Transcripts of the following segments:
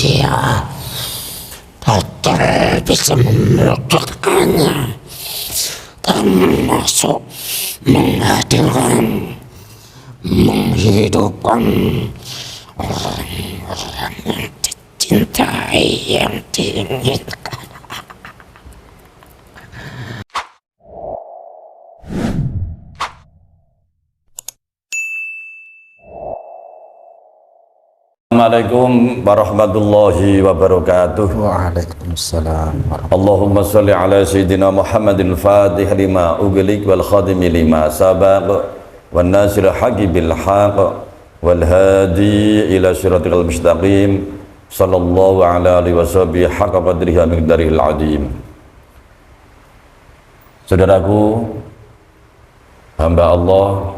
시야 밭들을 빚으면 물떡하냐 담마소 멍하들건 멍희도건 오랑오랑 진짜 이양 띵 Assalamualaikum warahmatullahi wabarakatuh. Waalaikumsalam Allahumma salli ala sayyidina Muhammadil Fatih lima ughliq wal khadimi lima sabaq wan nasir haqqi bil haqq wal hadi ila siratal mustaqim sallallahu ala alihi washabihi haqqa qadrihi wa miqdarihil azim. Saudaraku hamba Allah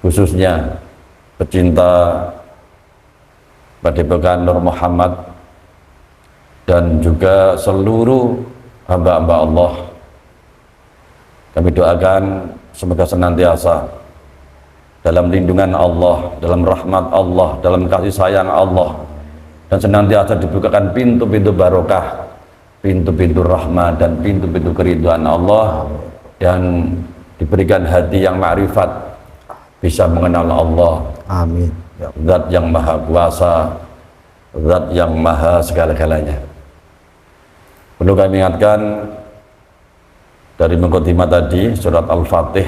khususnya pecinta Padepokan Nur Muhammad dan juga seluruh hamba-hamba Allah. Kami doakan semoga senantiasa dalam lindungan Allah, dalam rahmat Allah, dalam kasih sayang Allah dan senantiasa dibukakan pintu-pintu barokah, pintu-pintu rahmat dan pintu-pintu keriduan Allah dan diberikan hati yang ma'rifat bisa mengenal Allah. Amin. Zat yang maha kuasa Zat yang maha segala-galanya. Perlu kami ingatkan Dari mengkotimah tadi Surat Al-Fatih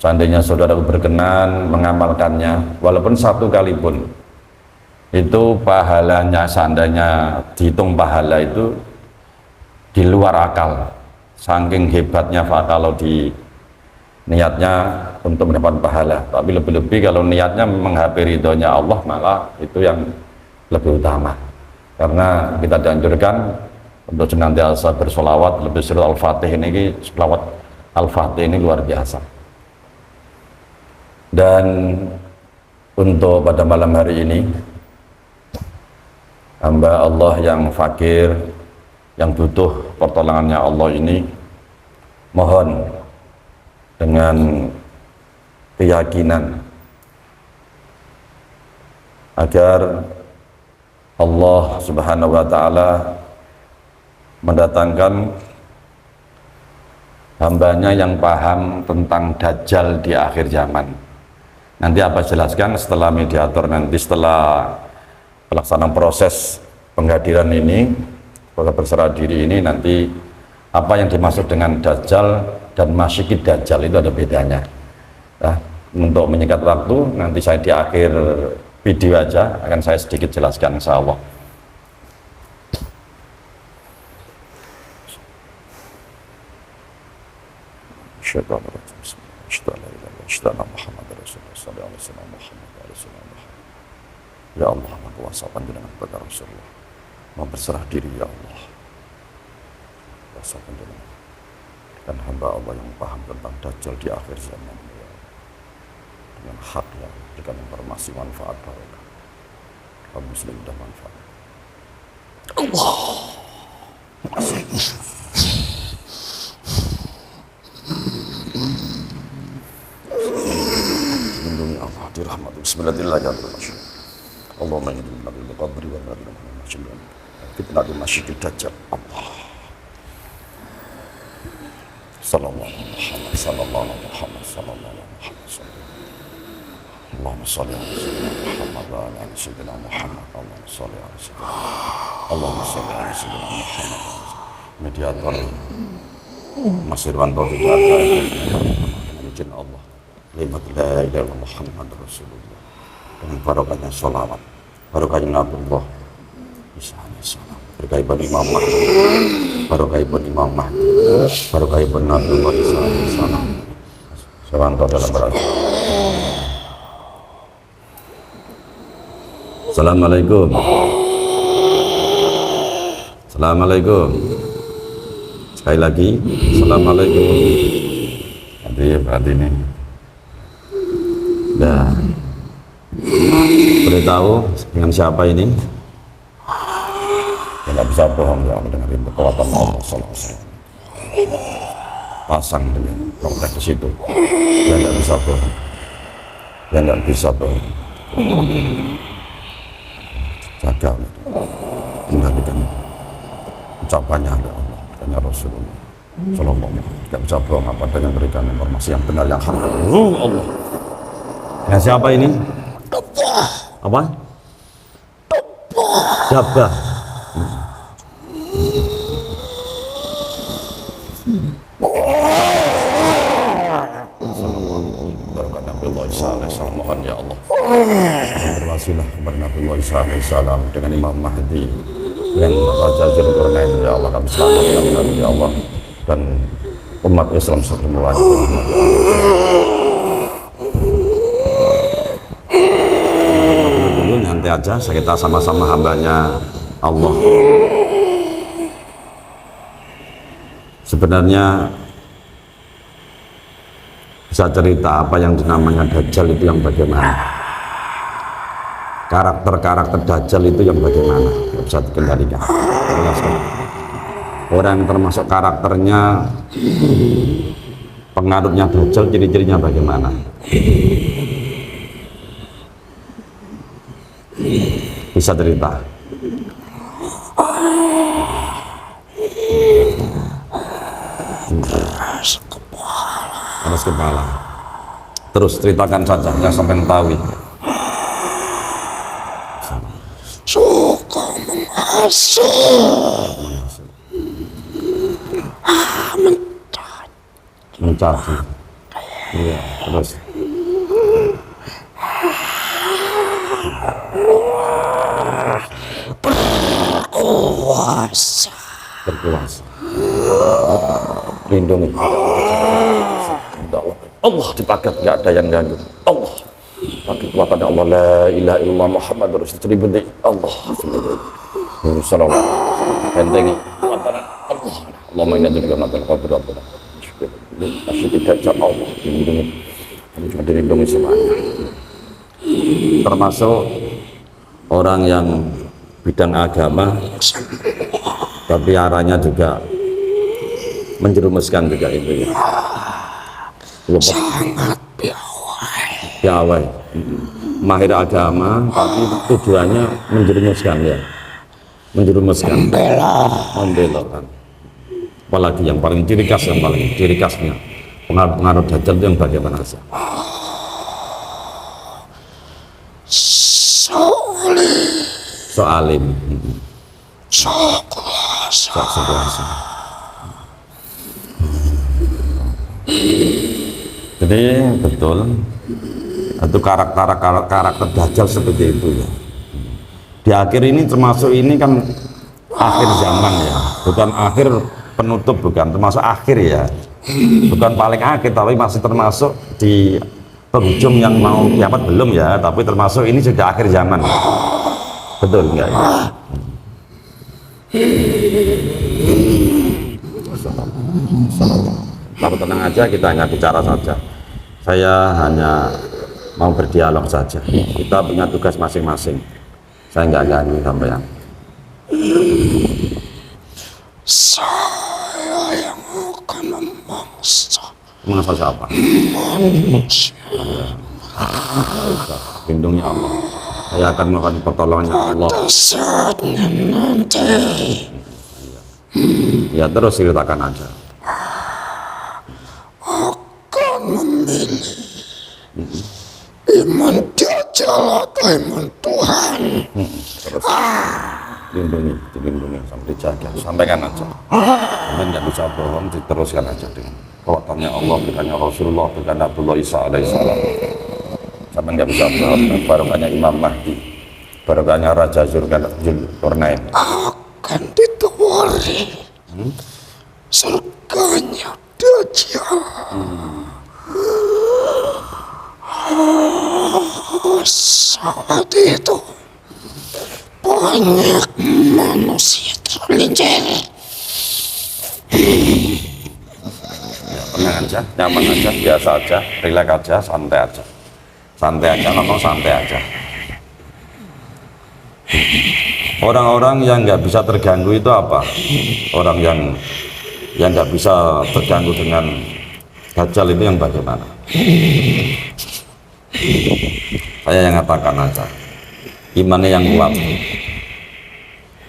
Seandainya saudara berkenan mengamalkannya Walaupun satu kali pun Itu pahalanya Seandainya dihitung pahala itu Di luar akal Saking hebatnya kalau di niatnya untuk mendapat pahala. Tapi lebih-lebih kalau niatnya menghampiri ridhonya Allah malah itu yang lebih utama. Karena kita dianjurkan untuk senantiasa bersolawat lebih surat al-fatih ini solawat al-fatih ini luar biasa. Dan untuk pada malam hari ini hamba Allah yang fakir yang butuh pertolongannya Allah ini mohon dengan keyakinan agar Allah Subhanahu wa taala mendatangkan hambanya yang paham tentang dajjal di akhir zaman. Nanti apa jelaskan setelah mediator nanti setelah pelaksanaan proses penghadiran ini, proses berserah diri ini nanti apa yang dimaksud dengan dajjal dan masyikid dajjal itu ada bedanya. Nah, untuk menyingkat waktu nanti saya di akhir video aja akan saya sedikit jelaskan insya Allah. Ya Allah, kuasa panjenengan kepada Rasulullah. Mau berserah diri ya Allah. Kuasa panjenengan dan hamba Allah yang paham tentang Dajjal di akhir zaman. Ya. dengan hak ya dengan informasi manfaat barokah kaum muslim dan manfaat. Allah. Lindungi Allah dirahmati. Bismillahirrahmanirrahim. Allahumma inni nabi qabri wa fitnah di masjid dajjal. Allah sallallahu alaihi Muhammad sallallahu alaihi Muhammad sallallahu alaihi Muhammad Allahumma salli ala sayyidina Muhammad wa ala ali sayyidina Muhammad Allahumma salli ala sayyidina Allahumma salli ala sayyidina Muhammad mediator Mas dengan izin Allah la ilaha Muhammad Rasulullah dengan barokahnya sholawat barokahnya salam berkait Imam Mahdi barokah Imam Mahdi Nabiullah Isa salam Sewanto dalam berada Assalamualaikum. Assalamualaikum. Sekali lagi Assalamualaikum. Nanti berarti ini Nah Boleh tahu dengan siapa ini? Nggak bisa bohong ya dengerin kekuatan Allah Sallallahu Alaihi Wasallam. Pasang dengan praktek di situ. Ya nggak bisa bohong. Ya nggak bisa bohong. jaga kendalikan ucapannya ada Allah dan Rasulullah Sallallahu alaihi wasallam tidak bisa bohong apa dengan memberikan informasi yang benar yang hak Oh, Allah ya siapa ini apa Jabah Barukan Nabi Allah Isa alaihissalam mohon ya Allah berwasilah kepada Nabi Isa alaihissalam dengan Imam Mahdi dengan Raja Zulkarnain. Ya Allah kami selamatkan kami ya Allah. Dan umat Islam semuanya dulu nanti aja kita sama-sama hambanya Allah. Sebenarnya bisa cerita apa yang dinamanya Dajjal itu yang bagaimana karakter-karakter Dajjal itu yang bagaimana? Nggak bisa dikendalikan. Orang yang termasuk karakternya pengaruhnya Dajjal ciri-cirinya bagaimana? Bisa cerita? Atas kepala. Terus ceritakan saja yang sampai tahu suka menghasut mencaci iya terus kuasa berkuasa lindungi Allah Allah dipakai nggak ada yang ganggu Allah pakai kekuatan Allah la ilaha illallah Muhammad Rasul seribu di Allah Sallallahu bentengi kekuatan Allah Allahumma inna dzika natal qabr rabbana Masih tidak jauh Allah dilindungi. Kami cuma dilindungi semuanya. Termasuk orang yang bidang agama tapi arahnya juga menjerumuskan juga itu ya. Sangat piawai. Piawai. Mahir agama tapi tujuannya menjerumuskan ya menjerumuskan. Bela membelokkan apalagi yang paling ciri khas yang paling ciri khasnya. Pengaruh-pengaruh dajjal itu yang bagaimana saja soleh soalim. Sok kuasa sok jadi betul. Itu karakter karakter, karakter dajjal seperti itu ya di akhir ini termasuk ini kan akhir zaman ya. Bukan akhir penutup bukan. Termasuk akhir ya. Bukan paling akhir tapi masih termasuk di penghujung yang mau kiamat belum ya. Tapi termasuk ini sudah akhir zaman. Betul enggak ya? Tapi tenang aja kita hanya bicara saja. Saya hanya mau berdialog saja. Kita punya tugas masing-masing saya nggak ganggu sampean. Saya yang akan memangsa mengapa siapa manusia lindungi Allah. Saya akan melakukan pertolongannya Allah. Saatnya nanti. Ya terus ceritakan aja. Akan memilih iman iman Tuhan. Terus lindungi dilindungi sampai dijaga sampaikan aja. Sampai nggak bisa bohong diteruskan aja dengan kekuatannya Allah berikannya Rasulullah berikan Abdullah Isa alaihissalam sampai nggak bisa bohong barokahnya Imam Mahdi barokahnya Raja Zulkarnain akan ditawari. Surganya dajjal saat itu banyak manusia tergelincir tenang aja, nyaman aja, biasa aja, rileks aja, santai aja. Santai aja, ngomong santai aja. Orang-orang yang nggak bisa terganggu itu apa? Orang yang yang nggak bisa terganggu dengan dajjal itu yang bagaimana? Saya yang katakan aja, imannya yang kuat,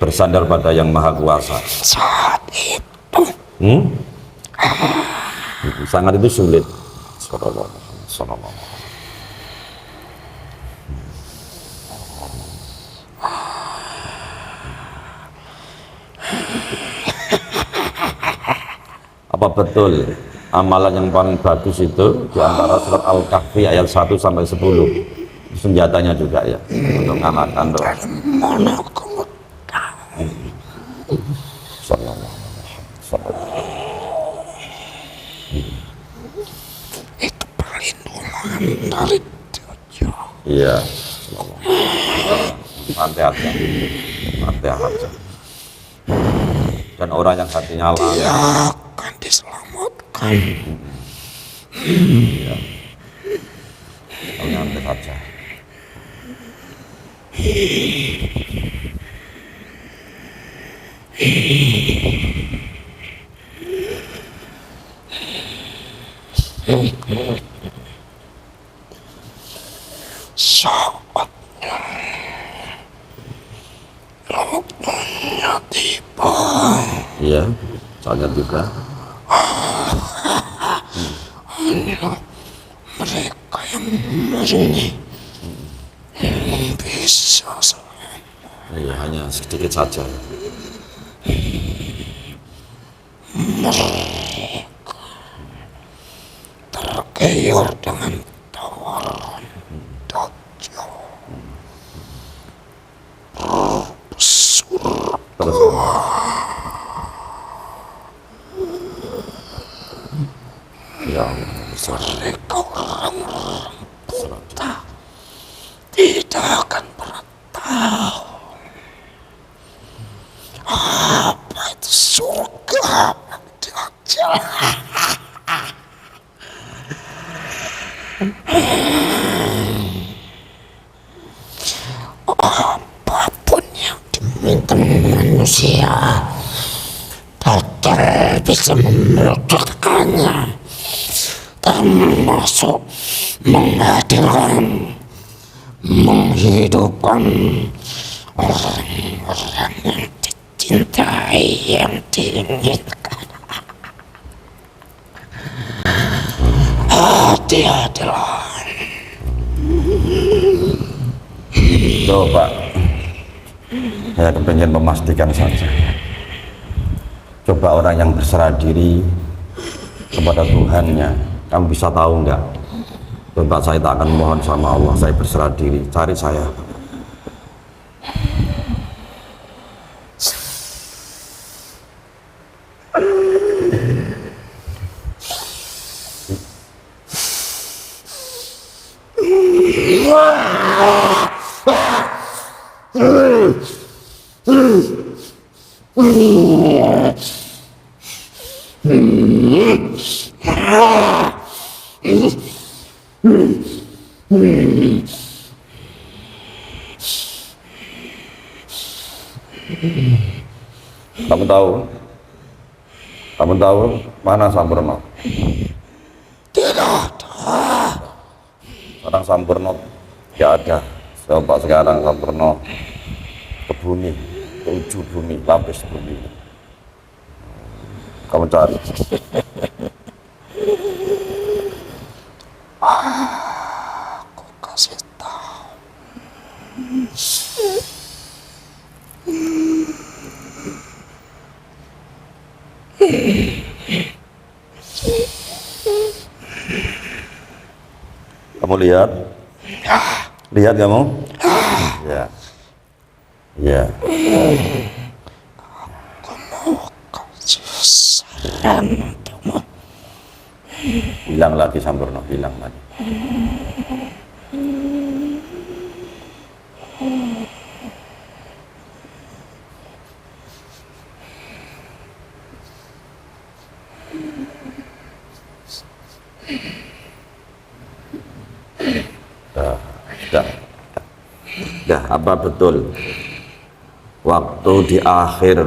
bersandar pada yang maha kuasa. Saat itu. Hmm? sangat itu sulit. Apa betul amalan yang paling bagus itu di antara surat Al-Kahfi ayat 1 sampai 10 senjatanya juga ya untuk alaihi wasallam. itu perlindungan dari Iya. Santai aja. Santai aja. Dan orang yang hatinya dia akan diselamatkan santai aja. saatnya waktunya tiba. Iya, soalnya juga. mereka yang murni yang bisa selamat Iya, hanya sedikit saja. tergiur dengan tawaran Dajjal surga Terus Ya Allah, besar. mereka orang-orang buta tidak akan pernah tahu apa itu surga Dajjal apa pun yang diminta manusia Dajjal bisa memeledakkannya termasuk menghadirkan menghidupkan orang-orang yang dicintai yang diinginkan hati-hatilah Coba. Saya kepengen memastikan saja. Coba orang yang berserah diri kepada Tuhannya, kamu bisa tahu nggak? Coba saya tak akan mohon sama Allah, saya berserah diri, cari saya. Kamu tahu? Kamu tahu mana Sampurno? tidak ada Sekarang Sampurno tidak ada. Coba sekarang Sampurno ke bumi, ke ujung bumi, lapis bumi. Kamu cari. Lihat? Lihat kamu? Ya. Ya. kasih saran untukmu Hilang lagi Sampurno, hilang lagi. Dah, dah, dah, apa betul? Waktu di akhir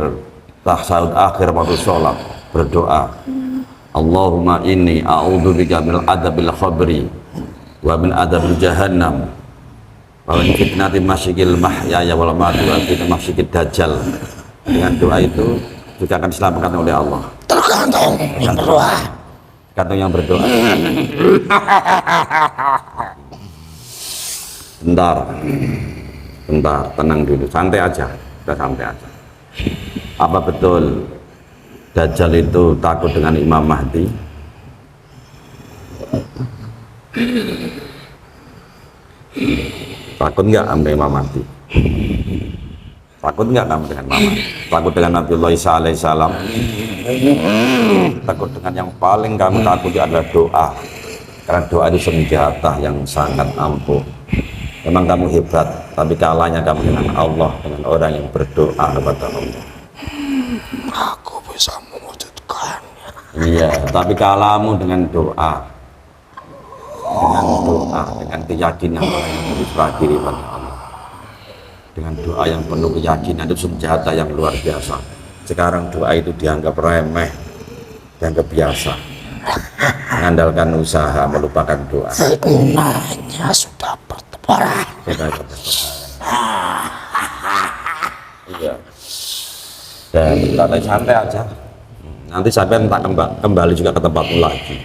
tahsahud akhir waktu sholat berdoa. Allahumma inni a'udzu bika min adabil khabri wa min adabil jahannam. Wa min fitnati masyikil mahya ya wal mati wa fitnati masyikid dajjal. Dengan doa itu juga akan diselamatkan oleh Allah. Tergantung yang berdoa. Tergantung yang berdoa. Bentar bentar tenang dulu. Santai aja. Udah santai aja. Apa betul Dajjal itu takut dengan Imam Mahdi? Takut nggak sama Imam Mahdi? Takut nggak kamu dengan Mama takut dengan Nabiullah Isa alaihissalam takut dengan yang paling kamu takuti adalah doa. Karena doa itu senjata yang sangat ampuh. Memang kamu hebat tapi kalahnya kamu dengan Allah dengan orang yang berdoa kepada Allah. Aku bisa mewujudkannya. iya tapi kalahmu dengan doa. Dengan doa dengan keyakinan orang yang berserah diri pada Allah dengan doa yang penuh keyakinan itu senjata yang luar biasa. Sekarang doa itu dianggap remeh dianggap biasa mengandalkan usaha melupakan doa. Fitnahnya sudah bertebaran. Iya. Dan santai santai aja. Nanti sampai tak kembali, kembali juga ke tempatmu lagi.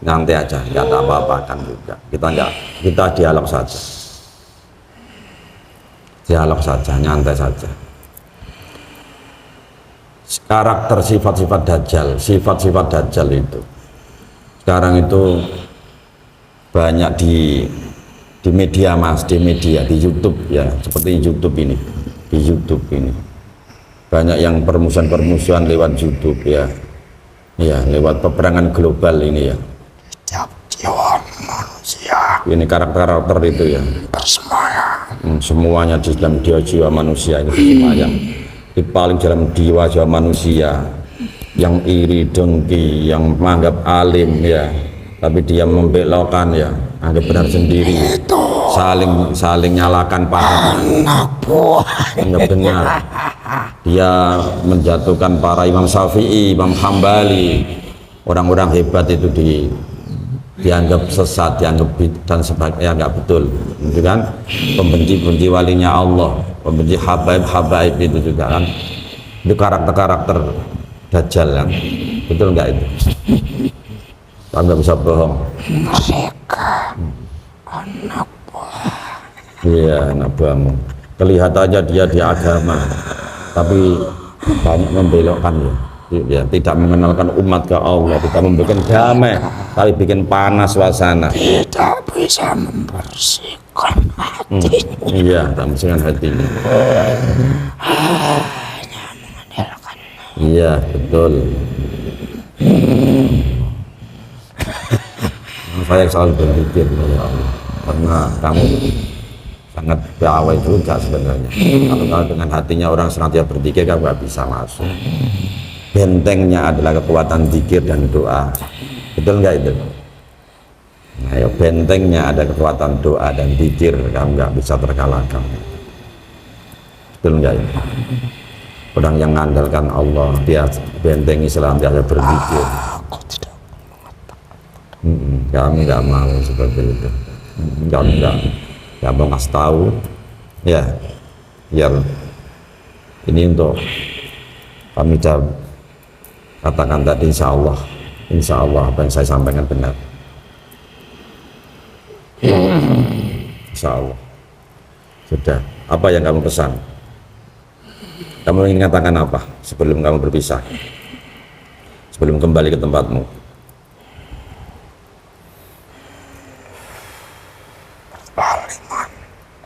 Nanti aja, nggak ada apa-apakan juga. Kita nggak, kita dialog saja. Dialog saja, nyantai saja. Karakter sifat-sifat dajjal, sifat-sifat dajjal itu. Sekarang itu banyak di di media mas di media di YouTube ya seperti YouTube ini di YouTube ini. Banyak yang permusuhan-permusuhan lewat YouTube ya. Ya lewat peperangan global ini ya. Jiwa manusia. Ini karakter-karakter itu ya. Bersemayam. Hmm, semuanya di dalam jiwa-jiwa manusia itu semuanya di paling dalam jiwa-jiwa manusia yang iri dengki yang menganggap alim ya. Tapi dia membelokkan ya anggap benar sendiri saling saling nyalakan paham Anak buah anggap benar dia menjatuhkan para Imam Syafi'i Imam Hambali orang-orang hebat itu di dianggap sesat, dianggap dan sebagainya nggak betul, gitu kan? Pembenci-pembenci walinya Allah, pembenci habaib-habaib itu juga kan? Itu karakter-karakter dajjal kan? Betul nggak itu? Kamu nggak bisa bohong. mereka anak buah Iya, buahmu. Kelihatannya dia di agama, tapi banyak membelokkan ya. Ya, tidak mengenalkan umat ke Allah, tidak membuat damai, tapi bikin panas suasana. tidak bisa membersihkan hati Iya, tak membersihkan hatinya. mengandalkan Iya, betul. Saya selalu berpikir ya Allah, karena kamu sangat piawai juga sebenarnya. Kalau kalau dengan hatinya orang senantiasa berpikir kamu nggak bisa masuk. Bentengnya adalah kekuatan zikir dan doa. Betul nggak itu? Nah, ya, bentengnya ada kekuatan doa dan zikir, kamu nggak bisa terkalahkan. Betul nggak itu? Orang yang mengandalkan Allah, dia bentengi aku tidak Mm-mm, Kami nggak mau seperti itu. Kami nggak nggak mau ngasih tahu, ya, biar ini untuk kami katakan tadi insya Allah, insya Allah apa yang saya sampaikan benar. Insya Allah. Sudah. Apa yang kamu pesan? Kamu ingin katakan apa sebelum kamu berpisah? Sebelum kembali ke tempatmu?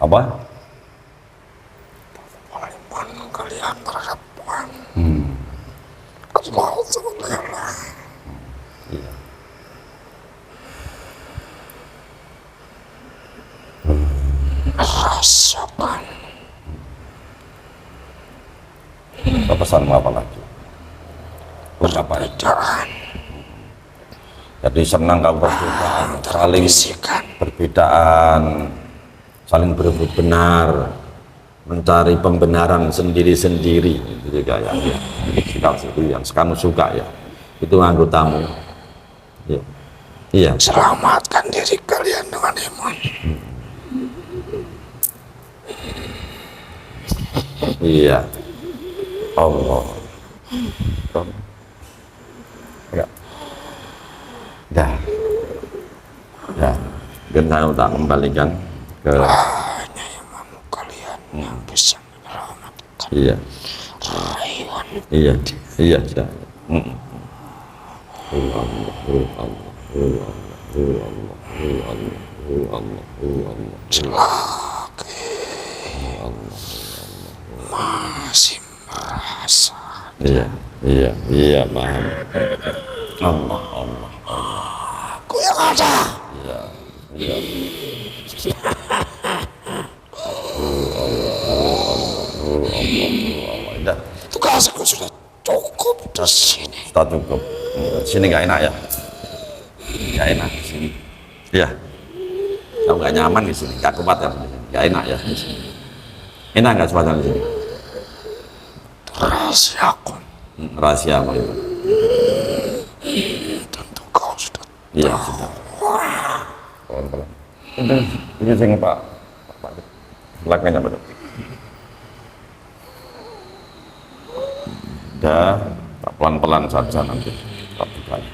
Apa? Waliman kalian terhadap Tuhan Hmm. Allah Subhanahu Iya. rasakan Apa pesanmu apa lagi? Perbedaan Jadi senang kamu perbedaan, saling bisikan perbedaan, saling berebut benar, mencari pembenaran sendiri-sendiri, itu juga ya. ya. Itu yang kamu suka ya. Itu anggotamu. Ya. Iya. selamatkan diri kalian dengan iman Iya. Allah. Enggak. Dah. Dah. Saya tak kembalikan ke hanya Iya, kalian yang hmm. bisa menyelamatkan iya. rayuan. Iya iya iya, iya, iya, iya, iya, iya, iya, iya, iya, masih merasa. Iya iya iya paham iya, Allah Allah aku yang ada. Iya iya. Udah, tugasku sudah cukup di sini tak cukup. Sini nggak enak ya? Nggak enak di sini. Iya. Kamu nggak nyaman di sini, nggak kuat ya? Nggak enak ya di sini. Enak nggak suasana di sini? rahasiaku Hmm, Rahasia apa itu? tentu kau sudah Iya, sudah. Pelan-pelan. Ini sing Pak. Pak, Pak. Belakangnya betul. Tak pelan-pelan saja nanti. Tak bukanya.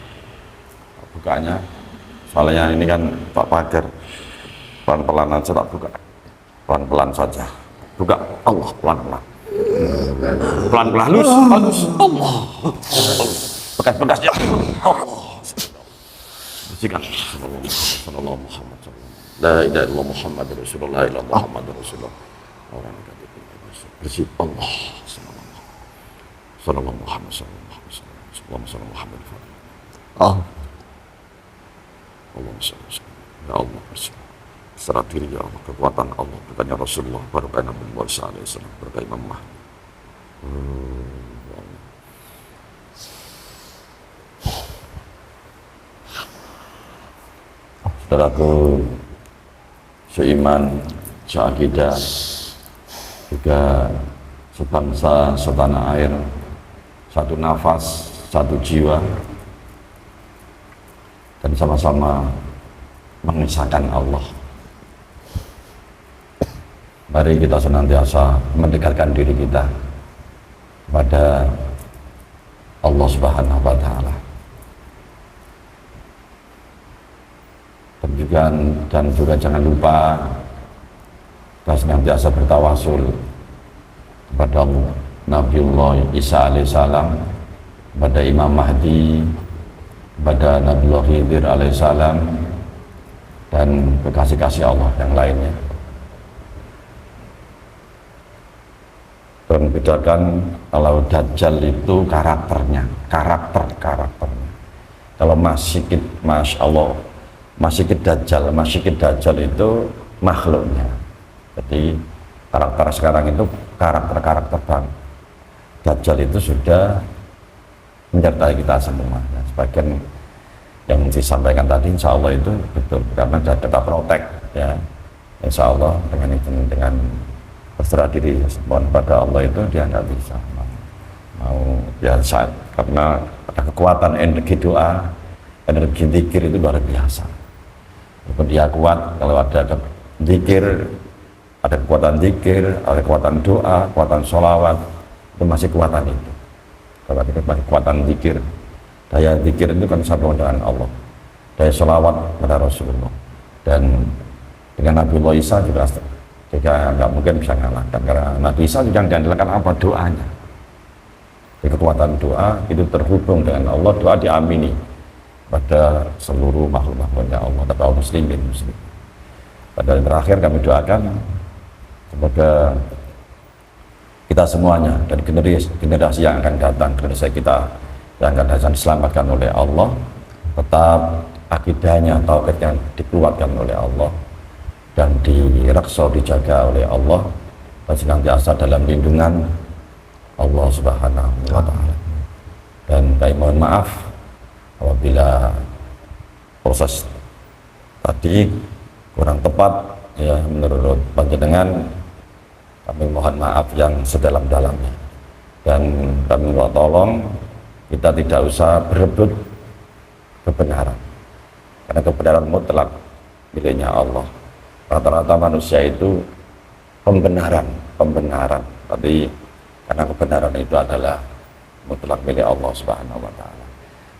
Tak bukanya. Soalnya ini kan Pak Pagar. Pelan-pelan aja tak buka. Pelan-pelan saja. Buka. Allah, pelan-pelan. Pelan-pelan. Halus, halus. Allah. Bekas-bekas ya. Allah. Bersihkan. Sallallahu Muhammad. La ilaha illallah Muhammad Rasulullah ila Muhammad Rasulullah. Orang bersih Allah. صلى الله محمد صلى الله محمد صلى الله diri kekuatan Allah. Katanya Rasulullah Nabi Imam Mahdi hmm. saudaraku seiman, seakidah, juga sebangsa, setanah air, satu nafas, satu jiwa, dan sama-sama mengisahkan Allah. Mari kita senantiasa mendekatkan diri kita pada Allah Subhanahu wa taala. Dan juga dan juga jangan lupa kita senantiasa bertawasul kepada Nabiullah Isa alaihissalam, kepada Imam Mahdi, kepada Nabiullah Khidir alaihissalam, dan kekasih-kasih Allah yang lainnya. Dan kalau Dajjal itu karakternya, karakter karakternya. Kalau Masyikid, Masya Allah, Masyikid Dajjal, Masyikid Dajjal itu makhluknya. Jadi karakter sekarang itu karakter-karakter bang. Dajjal itu sudah menyertai kita semua. Nah, sebagian yang disampaikan tadi insya Allah itu betul karena kita protek ya. Insya Allah dengan itu dengan berserah diri mohon pada Allah itu dia nggak bisa. Mau, mau biasa karena ada kekuatan energi doa energi zikir itu luar biasa. Walaupun dia kuat kalau ada zikir ada kekuatan zikir ada kekuatan doa kekuatan sholawat itu masih kekuatan itu. Kalau masih kekuatan zikir daya zikir itu kan satu dengan Allah. Daya sholawat pada Rasulullah. Dan dengan Nabi Isa juga juga nggak mungkin bisa ngalahkan karena Nabi Isa juga diandalkan apa? Doanya. Jadi kekuatan doa itu terhubung dengan Allah doa diamini pada seluruh makhluk-makhluknya Allah atau kaum muslimin. Muslim pada yang terakhir kami doakan semoga kita semuanya dan generasi, generasi yang akan datang generasi kita yang akan datang diselamatkan oleh Allah. Tetap akidahnya tauhidnya dikeluarkan oleh Allah dan direksa dijaga oleh Allah dan senantiasa dalam lindungan Allah Subhanahu wa taala. Dan kami mohon maaf apabila proses tadi kurang tepat ya menurut panjenengan kami mohon maaf yang sedalam-dalamnya. Dan kami minta tolong kita tidak usah berebut kebenaran. Karena kebenaran mutlak miliknya Allah. Rata-rata manusia itu pembenaran pembenaran. Tapi karena kebenaran itu adalah mutlak milik Allah Subhanahu wa taala.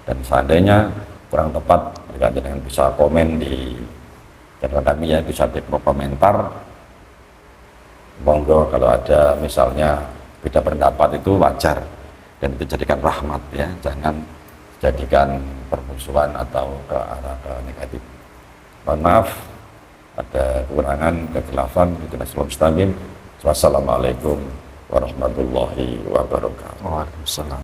Dan seandainya kurang tepat jika dengan bisa komen di channel kami ya bisa di komentar monggo kalau ada misalnya beda pendapat itu wajar dan itu jadikan rahmat ya. Jangan jadikan permusuhan atau ke arah ke negatif. Mohon maaf ada kekurangan kekhilafan itu nasional mustaqim wassalamualaikum warahmatullahi wabarakatuh. Waalaikumsalam